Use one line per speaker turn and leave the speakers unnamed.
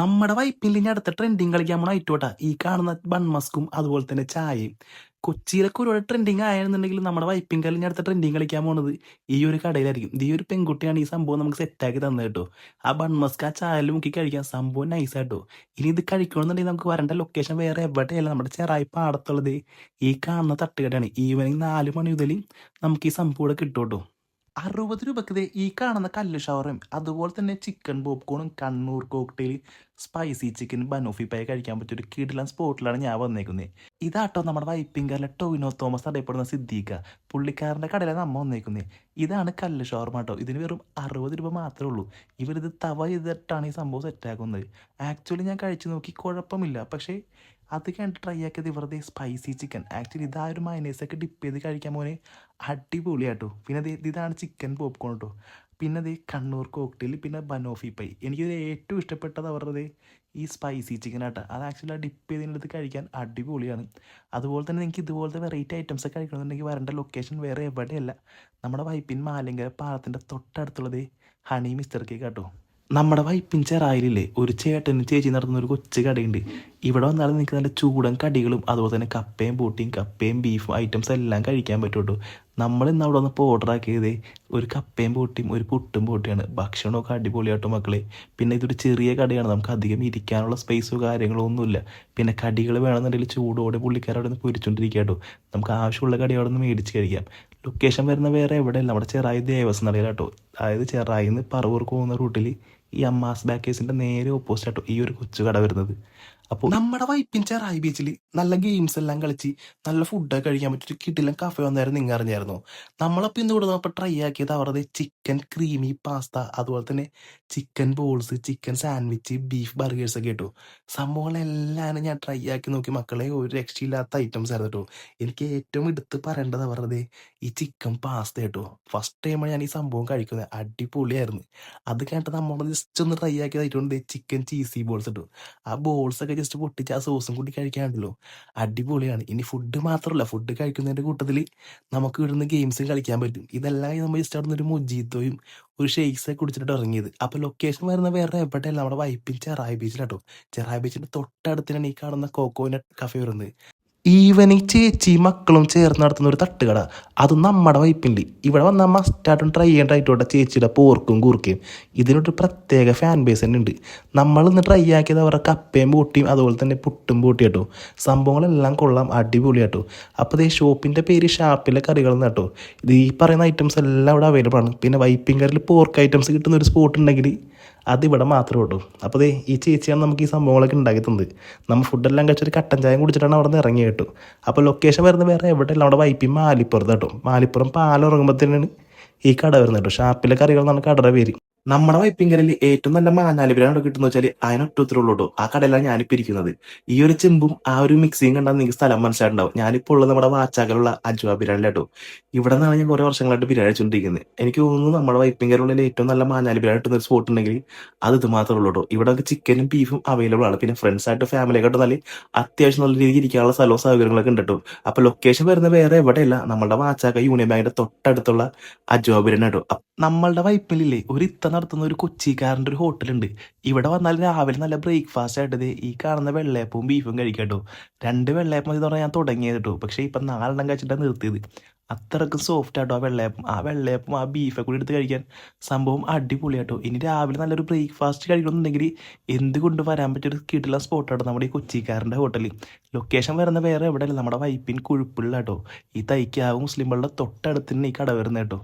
നമ്മുടെ വൈപ്പിലിന്റെ അടുത്ത ട്രെൻഡിങ് കളിക്കാൻ പോണ ഐറ്റോട്ടാ ഈ കാണുന്ന ബൺമസ്കും അതുപോലെ തന്നെ ചായയും. കൊച്ചിയിലൊക്കെ ഒരുപാട് ട്രെൻഡിങ് ആയെന്നുണ്ടെങ്കിലും നമ്മുടെ വൈപ്പിംഗ് കല്ലിന്റെ അടുത്ത ട്രെൻഡിങ് കളിക്കാൻ പോണത് ഈ ഒരു കടയിലായിരിക്കും. ഈ ഒരു പെൺകുട്ടിയാണ് ഈ സംഭവം നമുക്ക് സെറ്റാക്കി തന്നത് കേട്ടോ. ആ ബൺമസ്ക് ആ ചായൽ മുക്കി കഴിക്കാൻ സംഭവം നൈസ് ആട്ടോ. ഇനി ഇത് കഴിക്കണമെന്നുണ്ടെങ്കിൽ നമുക്ക് വരേണ്ട ലൊക്കേഷൻ വേറെ എവിടെയല്ല. നമ്മുടെ ചെറായി പാടത്തുള്ളത് ഈ കാണുന്ന തട്ടുകടയാണ്. ഈവനിങ് നാല് മണി മുതൽ നമുക്ക് ഈ സംഭവം കിട്ടും കേട്ടോ. അറുപത് രൂപക്ക് ഈ കാണുന്ന കല്ല് ഷവറും അതുപോലെ തന്നെ chicken പോപ്കോണും Kannur cocktail spicy chicken banoffee pie കഴിക്കാൻ പറ്റിയൊരു കിടിലൻ സ്പോട്ടിലാണ് ഞാൻ വന്നേക്കുന്നത് ഇതാട്ടോ നമ്മുടെ വൈപ്പിങ്കറിലെ ടോവിനോ തോമസ് അറിയപ്പെടുന്ന സിദ്ദീഖ പുള്ളിക്കാരന്റെ കടയിലാണ് നമ്മ വന്നേക്കുന്നത് ഇതാണ് കല്ല് ഷവർമ കേട്ടോ ഇതിന് വെറും അറുപത് രൂപ മാത്രമേ ഉള്ളൂ. ഇവരിത് തവ ചെയ്തിട്ടാണ് ഈ സംഭവം സെറ്റാക്കുന്നത് ആക്ച്വലി ഞാൻ കഴിച്ചു നോക്കി കുഴപ്പമില്ല. പക്ഷേ അത് കഴിഞ്ഞിട്ട് ട്രൈ ആക്കിയത് വെറുതെ സ്പൈസി ചിക്കൻ ആക്ച്വലി ഇതാ ഒരു ഡിപ്പ് ചെയ്ത് കഴിക്കാൻ മോനെ അടിപൊളിയാട്ടോ. പിന്നെ അതെ ഇതാണ് ചിക്കൻ പോപ്കോൺ കേട്ടോ പിന്നെ ദേ കണ്ണൂർ കോക്ടെയിൽ പിന്നെ ബനോഫി പൈ എനിക്ക് ഏറ്റവും ഇഷ്ടപ്പെട്ടത് അവരുടെ ഈ സ്പൈസി ചിക്കൻ ആട്ടോ. അത് ആക്ച്വലി ആ ഡിപ്പ് ചെയ്തതിനടുത്ത് കഴിക്കാൻ അടിപൊളിയാണ്. അതുപോലെ തന്നെ നിങ്ങൾക്ക് ഇതുപോലത്തെ വെറൈറ്റി ഐറ്റംസ് ഒക്കെ കഴിക്കണമെന്നുണ്ടെങ്കിൽ വരേണ്ട ലൊക്കേഷൻ വേറെ എവിടെയല്ല. നമ്മുടെ വൈപ്പിൻ മാലിങ്കര പാലത്തിന്റെ തൊട്ടടുത്തുള്ളത് ഹണി മിസ്റ്റർ കേക്ക് കേട്ടോ നമ്മുടെ വൈപ്പിൻ ചെറായിലില്ലേ? ഒരു ചേട്ടനും ചേച്ചി നടത്തുന്ന ഒരു കൊച്ചു കടയുണ്ട്. ഇവിടെ വന്നാൽ നിങ്ങൾക്ക് നല്ല ചൂടൻ കടികളും അതുപോലെ തന്നെ കപ്പയും പൂട്ടിയും കപ്പയും ബീഫും ഐറ്റംസ് എല്ലാം കഴിക്കാൻ പറ്റുള്ളൂ. നമ്മൾ ഇന്ന് അവിടെ വന്നപ്പോൾ ഓർഡർ ആക്കിയത് ഒരു കപ്പയും പൂട്ടിയും ഒരു പുട്ടും പൂട്ടിയാണ് ഭക്ഷണമൊക്കെ അടിപൊളിയാട്ടോ മക്കളെ. പിന്നെ ഇതൊരു ചെറിയ കടയാണ്. നമുക്ക് അധികം ഇരിക്കാനുള്ള സ്പേസോ കാര്യങ്ങളോ ഒന്നുമില്ല. പിന്നെ കടികൾ വേണമെന്നുണ്ടെങ്കിൽ ചൂടോടെ പുള്ളിക്കാരവിടെ നിന്ന് പൊരിച്ചുകൊണ്ടിരിക്കുക കേട്ടോ. നമുക്ക് ആവശ്യമുള്ള കടി അവിടെ നിന്ന് മേടിച്ച് കഴിക്കാം. ലൊക്കേഷൻ വരുന്ന വേറെ എവിടെയല്ല. നമ്മുടെ ചെറായി ദേവസ്വം നടയിലാട്ടോ. അതായത് ചെറായിന്ന് പറവൂർക്ക് പോകുന്ന റൂട്ടിൽ ഈ അമ്മാസ് ബാക്കേഴ്സിന്റെ നേരെ ഓപ്പോസിറ്റ് ആട്ടോ ഈ ഒരു കൊച്ചു കട വരുന്നത്. അപ്പോൾ നമ്മുടെ വൈപ്പിൻ ചെറായി ബീച്ചിൽ നല്ല ഗെയിംസ് എല്ലാം കളിച്ച് നല്ല ഫുഡൊക്കെ കഴിക്കാൻ പറ്റിയ കിട്ടില്ല കഫേ വന്നായിരുന്നു നിങ്ങൾ അറിഞ്ഞായിരുന്നു നമ്മളപ്പോൾ ഇന്ന് ഇവിടെ അപ്പോൾ ട്രൈ ആക്കിയത് അവരുടെ ചിക്കൻ ക്രീമി പാസ്ത അതുപോലെ തന്നെ chicken balls chicken sandwich beef burgers ഒക്കെ കേട്ടോ. സംഭവങ്ങളെല്ലാം ഞാൻ ട്രൈ ആക്കി നോക്കി. മക്കളെ ഒരു രക്ഷയില്ലാത്ത ഐറ്റംസ് ആയിരുന്നു കേട്ടോ. എനിക്ക് ഏറ്റവും എടുത്ത് പറയേണ്ടത് അവരുടെ ഈ ചിക്കൻ പാസ്ത കേട്ടോ. ഫസ്റ്റ് ടൈമാണ് ഞാൻ ഈ സംഭവം കഴിക്കുന്നത്. അടിപൊളിയായിരുന്നു. അത് കഴിഞ്ഞിട്ട് നമ്മൾ ജസ്റ്റ് ഒന്ന് ട്രൈ ആക്കിയതായിട്ടുണ്ട്. ചിക്കൻ ചീസി ബോൾസ് കേട്ടോ ആ ബോൾസ് ഒക്കെ ജസ്റ്റ് പൊട്ടിച്ച് ആ സോസും കൂടി കഴിക്കാനുണ്ടല്ലോ. അടിപൊളിയാണ്. ഇനി ഫുഡ് മാത്രമല്ല ഫുഡ് കഴിക്കുന്നതിന്റെ കൂട്ടത്തിൽ നമുക്ക് ഇവിടുന്ന് ഗെയിംസ് കളിക്കാൻ പറ്റും. ഇതെല്ലാം നമ്മൾ ജസ്റ്റ് അവിടെ ഒരു മുജീത്തോയും ഒരു ഷെയ്ക്സ് കുടിച്ചിട്ട് ഇറങ്ങിയത്. അപ്പോൾ ലൊക്കേഷൻ വരുന്ന വേറെ എവിടെയല്ല നമ്മുടെ വൈപ്പിൽ ചെറായി ബീച്ചിലാട്ടോ ചെറായി ബീച്ചിന്റെ തൊട്ടടുത്തിനാണ് ഈ കാണുന്ന കോക്കോനട്ട് കഫേ വരുന്നത്. ഈവനിങ് ചേച്ചി മക്കളും ചേർന്ന് നടത്തുന്ന ഒരു തട്ടുകട. അത് നമ്മുടെ വൈപ്പിന്റെ. ഇവിടെ വന്നാൽ മസ്റ്റായിട്ടും ട്രൈ ചെയ്യേണ്ട ആയിട്ടോട്ടെ ചേച്ചിയുടെ പോർക്കും കൂർക്കയും ഇതിനൊരു പ്രത്യേക ഫാൻ ബേസ് തന്നെ ഉണ്ട്. നമ്മൾ ഇന്ന് ട്രൈ ആക്കിയത് അവരുടെ കപ്പയും പൂട്ടിയും അതുപോലെ തന്നെ പുട്ടും പൂട്ടി കേട്ടോ. സംഭവങ്ങളെല്ലാം കൊള്ളാം. അടിപൊളി കേട്ടോ. അപ്പോൾ ഈ ഷോപ്പിന്റെ പേര് ഷാപ്പിലെ കറികൾ കേട്ടോ. ഇത് ഈ പറയുന്ന ഐറ്റംസ് എല്ലാം ഇവിടെ അവൈലബിൾ ആണ്. പിന്നെ വൈപ്പിങ്കറിൽ പോർക്ക് ഐറ്റംസ് കിട്ടുന്ന ഒരു സ്പോട്ട് ഉണ്ടെങ്കിൽ അതിവിടെ മാത്രമേ ഉള്ളൂ. അപ്പോൾ ദേ ഈ ചേച്ചിയാണ് നമുക്ക് ഈ സംഭവങ്ങളൊക്കെ ഉണ്ടാക്കി തന്നത്. നമ്മൾ ഫുഡെല്ലാം കഴിച്ചൊരു കട്ടൻ ചായം കുടിച്ചിട്ടാണ് അവിടെ നിന്ന് ഇറങ്ങി കേട്ടു. അപ്പോൾ ലൊക്കേഷൻ വരുന്നത് വേറെ എവിടെയല്ല അവിടെ വൈപ്പി മാലിപ്പുറത്ത് കേട്ടോ. മാലിപ്പുറം പാലം ഇറങ്ങുമ്പോഴത്തേനാണ് ഈ കട വരുന്നത് കേട്ടോ. ഷാപ്പിലെ കറികൾ എന്നാണ് കടയുടെ പേര്. നമ്മുടെ വൈപ്പിങ്കരയിൽ ഏറ്റവും നല്ല മാനാലി ബിരിയാണി കിട്ടുന്ന വെച്ചാൽ അതിനൊറ്റത്തിലുള്ളൂ കേട്ടോ ആ കടയിലാണ് ഞാനിപ്പോൾ ഇരിക്കുന്നത് ഈ ഒരു ചെമ്പും ആ ഒരു മിക്സിയും കണ്ടാൽ നിങ്ങൾക്ക് സ്ഥലം മനസ്സിലായിട്ടുണ്ടാവും. ഞാനിപ്പോൾ ഉള്ളത് നമ്മുടെ വാച്ചാക്കലുള്ള അജ്വാ കേട്ടോ ഇവിടെ നിന്നാണ് ഞാൻ കുറേ വർഷങ്ങളായിട്ട് ബിരിയാണി വെച്ചുകൊണ്ടിരിക്കുന്നത് എനിക്ക് തോന്നുന്നു നമ്മുടെ വൈപ്പിങ്കരുള്ളിൽ ഏറ്റവും നല്ല മാനാലി ബിരിയാണി കിട്ടുന്ന ഒരു സ്പോട്ട് ഉണ്ടെങ്കിൽ അത് ഇത് മാത്രമേ ഉള്ളൂ കേട്ടോ ഇവിടെ ചിക്കനും ബീഫും അവൈലബിൾ ആണ്. പിന്നെ ഫ്രണ്ട്സ് ആയിട്ട് ഫാമിലി ആയിട്ട് നല്ല അത്യാവശ്യം നല്ല രീതിയിൽ ഇരിക്കാനുള്ള സ്ഥലവും സൗകര്യങ്ങളൊക്കെ ഉണ്ട് കേട്ടോ അപ്പൊ ലൊക്കേഷൻ വരുന്ന വേറെ എവിടെയല്ല. നമ്മുടെ വാച്ചാക്ക യൂണിയൻ ബാങ്കിന്റെ തൊട്ടടുത്തുള്ള അജ്വാ ബിരിയാണി കേട്ടോ നമ്മളുടെ വൈപ്പിലില്ലേ ഒരു ഇത്ത നടത്തുന്ന ഒരു കൊച്ചിക്കാരന്റെ ഒരു ഹോട്ടലുണ്ട്. ഇവിടെ വന്നാൽ രാവിലെ നല്ല ബ്രേക്ക്ഫാസ്റ്റ് ആയിട്ടത് ഈ കാണുന്ന വെള്ളയപ്പവും ബീഫും കഴിക്കട്ടോ രണ്ട് വെള്ളയപ്പം ഇത് പറഞ്ഞാൽ ഞാൻ തുടങ്ങിയത് കേട്ടോ പക്ഷേ ഇപ്പം നാലെണ്ണം കഴിച്ചിട്ടാണ് നിർത്തിയത്. അത്രക്കും സോഫ്റ്റ് ആട്ടോ ആ വെള്ളയപ്പം. ആ വെള്ളയപ്പം ആ ബീഫൊക്കെ കൂടി എടുത്ത് കഴിക്കാൻ സംഭവം അടിപൊളിയാട്ടോ ഇനി രാവിലെ നല്ലൊരു ബ്രേക്ക്ഫാസ്റ്റ് കഴിക്കണമെന്നുണ്ടെങ്കിൽ എന്തുകൊണ്ട് വരാൻ പറ്റിയൊരു കിട്ടുള്ള സ്പോട്ടാട്ടോ നമ്മുടെ ഈ കൊച്ചിക്കാരന്റെ ഹോട്ടലിൽ ലൊക്കേഷൻ വരുന്ന വേറെ എവിടെയല്ല നമ്മുടെ വൈപ്പിൻ കുഴുപ്പുള്ള കേട്ടോ ഈ തൈക്കാവ് മുസ്ലിമുകളുടെ തൊട്ടടുത്ത് തന്നെ ഈ കട വരുന്നത് കേട്ടോ